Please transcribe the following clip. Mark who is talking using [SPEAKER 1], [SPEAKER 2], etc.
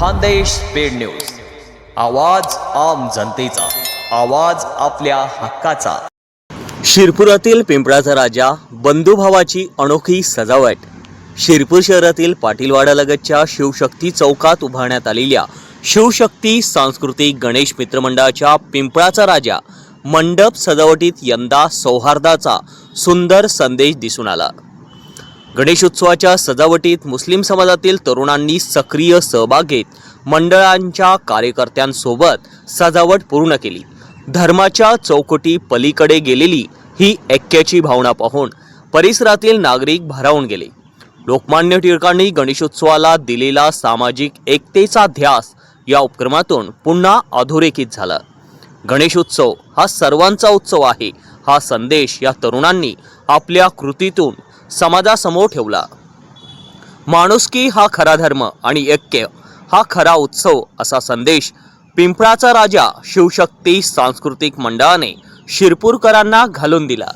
[SPEAKER 1] Khandesh paid news. आवाज आम जनतेचा. आवाज आपल्या हक्काचा.
[SPEAKER 2] शिरपुरातील पिंपळाचा राजा बंधुभावाची अनोखी सजावट. शिरपूर शहरातील पाटीलवाडालगतच्या शिवशक्ती चौकात उभारण्यात आलेल्या शिवशक्ती सांस्कृतिक गणेश मित्रमंडळाच्या पिंपळाचा राजा मंडप सजावटीत यंदा सौहार्दाचा सुंदर संदेश दिसून आला. गणेशोत्सवाच्या सजावटीत मुस्लिम समाजातील तरुणांनी सक्रिय सहभाग घेत मंडळांच्या कार्यकर्त्यांसोबत सजावट पूर्ण केली. धर्माच्या चौकटी पलीकडे गेलेली ही ऐक्याची भावना पाहून परिसरातील नागरिक भारावून गेले. लोकमान्य टिळकांनी गणेशोत्सवाला दिलेला सामाजिक एकतेचा ध्यास या उपक्रमातून पुन्हा अधोरेखित झाला. गणेशोत्सव हा सर्वांचा उत्सव आहे हा संदेश या तरुणांनी आपल्या कृतीतून समाजासमोर ठेवला. माणुसकी हा खरा धर्म आणि ऐक्य हा खरा उत्सव असा संदेश पिंपळाचा राजा शिवशक्ती सांस्कृतिक मंडळाने शिरपूरकरांना घालून दिला.